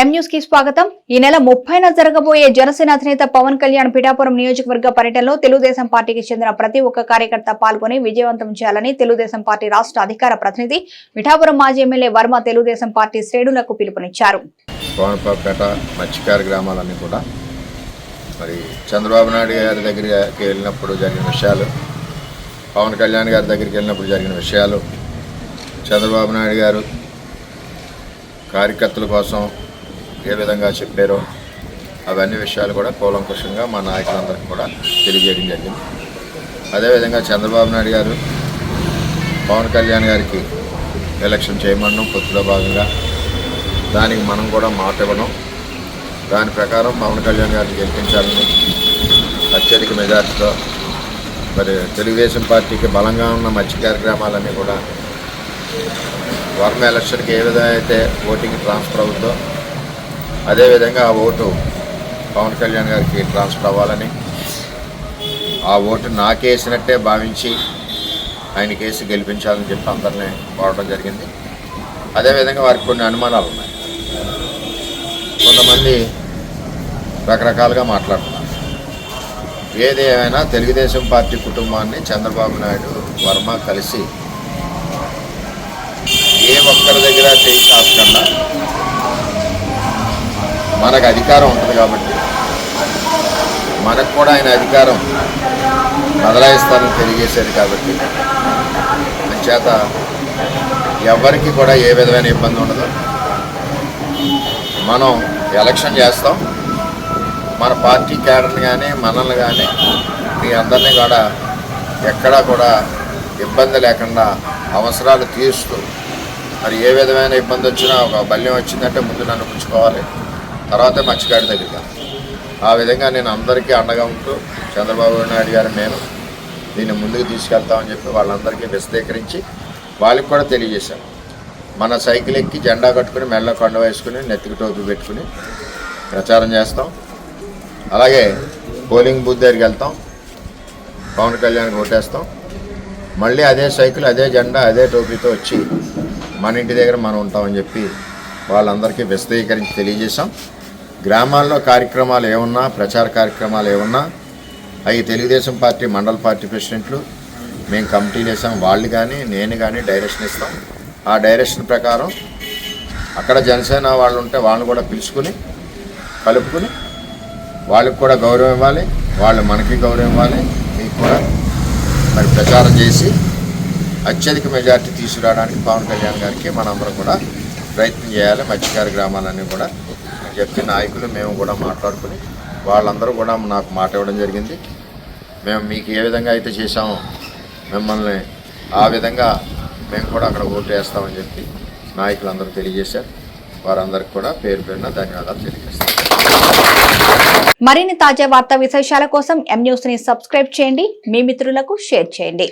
ఎం న్యూస్కి స్వాగతం. ఈ నెల ముప్పైన జరగబోయే జనసేన అధినేత పవన్ కళ్యాణ్ పిఠాపురం నియోజకవర్గ పర్యటనలో తెలుగుదేశం పార్టీకి చెందిన ప్రతి ఒక్క కార్యకర్త పాల్గొని విజయవంతం చేయాలని తెలుగుదేశం పార్టీ రాష్ట్ర అధికార ప్రతినిధి పిఠాపురం మాజీ ఎమ్మెల్యే వర్మ తెలుగుదేశం పార్టీ శ్రేణులకు పిలుపునిచ్చారు. మత్స్యకార గ్రామాలన్నీ కూడా. మరి చంద్రబాబు నాయుడు గారి దగ్గరికి వెళ్ళినప్పుడు జరిగిన విషయాలు పవన్ కళ్యాణ్ గారి దగ్గరికి వెళ్ళినప్పుడు జరిగిన విషయాలు చంద్రబాబు నాయుడు గారు కార్యకర్తల కోసం ఏ విధంగా చెప్పారో అవన్నీ విషయాలు కూడా కూలంకుషంగా మా నాయకులందరికీ కూడా తెలియజేయడం జరిగింది. అదేవిధంగా చంద్రబాబు నాయుడు గారు పవన్ కళ్యాణ్ గారికి ఎలక్షన్ చేయమనడం పొత్తులో భాగంగా దానికి మనం కూడా మాట ఇవ్వడం దాని ప్రకారం పవన్ కళ్యాణ్ గారిని గెలిపించాలని అత్యధిక మెజార్టీతో మరి తెలుగుదేశం పార్టీకి బలంగా ఉన్న మత్స్యకార గ్రామాలన్నీ కూడా వర్మ ఎలక్షన్కి ఏ విధంగా అయితే ఓటింగ్ ట్రాన్స్ఫర్ అవుతుందో అదేవిధంగా ఆ ఓటు పవన్ కళ్యాణ్ గారికి ట్రాన్స్ఫర్ అవ్వాలని ఆ ఓటు నాకేసినట్టే భావించి ఆయన కేసు గెలిపించాలని చెప్పి అందరినీ కోరడం జరిగింది. అదేవిధంగా వారికి కొన్ని అనుమానాలు ఉన్నాయి. కొంతమంది రకరకాలుగా మాట్లాడుతున్నారు. ఏది ఏమైనా తెలుగుదేశం పార్టీ కుటుంబాన్ని చంద్రబాబు నాయుడు వర్మ కలిసి ఏ ఒక్కరి దగ్గర చేయి కాకుండా మనకు అధికారం ఉంటుంది కాబట్టి. మనకు కూడా ఆయన అధికారం బదలాయిస్తారని తెలియజేశారు కాబట్టి. అంచేత ఎవరికి కూడా ఏ విధమైన ఇబ్బంది ఉండదు. మనం ఎలక్షన్ చేస్తాం. మన పార్టీ క్యాడర్ని కానీ మనల్ని కానీ మీ అందరినీ కూడా ఎక్కడా కూడా ఇబ్బంది లేకుండా అవసరాలు తీరుస్తూ మరి ఏ విధమైన ఇబ్బంది వచ్చినా ఒక బల్యం వచ్చిందంటే ముందు నన్ను పుచ్చుకోవాలి తర్వాత మత్స్యకాడి దగ్గరికి ఆ విధంగా నేను అందరికీ అండగా ఉంటూ చంద్రబాబు నాయుడు గారు నేను దీన్ని ముందుకు తీసుకెళ్తామని చెప్పి వాళ్ళందరికీ విశదీకరించి వాళ్ళకి కూడా తెలియజేశాను. మన సైకిల్ ఎక్కి జెండా కట్టుకుని మెల్ల కొండ వేసుకుని నెత్తికి టోపీ పెట్టుకుని ప్రచారం చేస్తాం. అలాగే పోలింగ్ బూత్ దగ్గరికి వెళ్తాం. పవన్ కళ్యాణ్కి ఓటేస్తాం. మళ్ళీ అదే సైకిల్ అదే జెండా అదే టోపీతో వచ్చి మన ఇంటి దగ్గర మనం ఉంటామని చెప్పి వాళ్ళందరికీ విశదీకరించి తెలియజేశాం. గ్రామాల్లో కార్యక్రమాలు ఏమున్నా ప్రచార కార్యక్రమాలు ఏమున్నా అవి తెలుగుదేశం పార్టీ మండల పార్టీ ప్రెసిడెంట్లు మేము కమిటీలు వేసాం వాళ్ళు కానీ నేను కానీ డైరెక్షన్ ఇస్తాం. ఆ డైరెక్షన్ ప్రకారం అక్కడ జనసేన వాళ్ళు ఉంటే వాళ్ళని కూడా పిలుచుకుని కలుపుకుని వాళ్ళకి కూడా గౌరవం ఇవ్వాలి వాళ్ళు మనకి గౌరవం ఇవ్వాలి మీకు కూడా మరి ప్రచారం చేసి అత్యధిక మెజార్టీ తీసుకురావడానికి పవన్ కళ్యాణ్ గారికి మనందరం కూడా ప్రయత్నం చేయాలి మత్స్యకార గ్రామాలన్నీ కూడా అని చెప్పి నాయకులు మేము కూడా మాట్లాడుకుని వాళ్ళందరూ కూడా నాకు మాట ఇవ్వడం జరిగింది. మేము మీకు ఏ విధంగా అయితే చేశామో మిమ్మల్ని ఆ విధంగా మేము కూడా అక్కడ ఓటు వేస్తామని చెప్పి నాయకులందరూ తెలియజేశారు. వారందరికీ కూడా పేరు పేరున ధన్యవాదాలు తెలియజేస్తాం. మరిన్ని తాజా వార్తా విశేషాల కోసం ఎం న్యూస్ని సబ్స్క్రైబ్ చేయండి. మీ మిత్రులకు షేర్ చేయండి.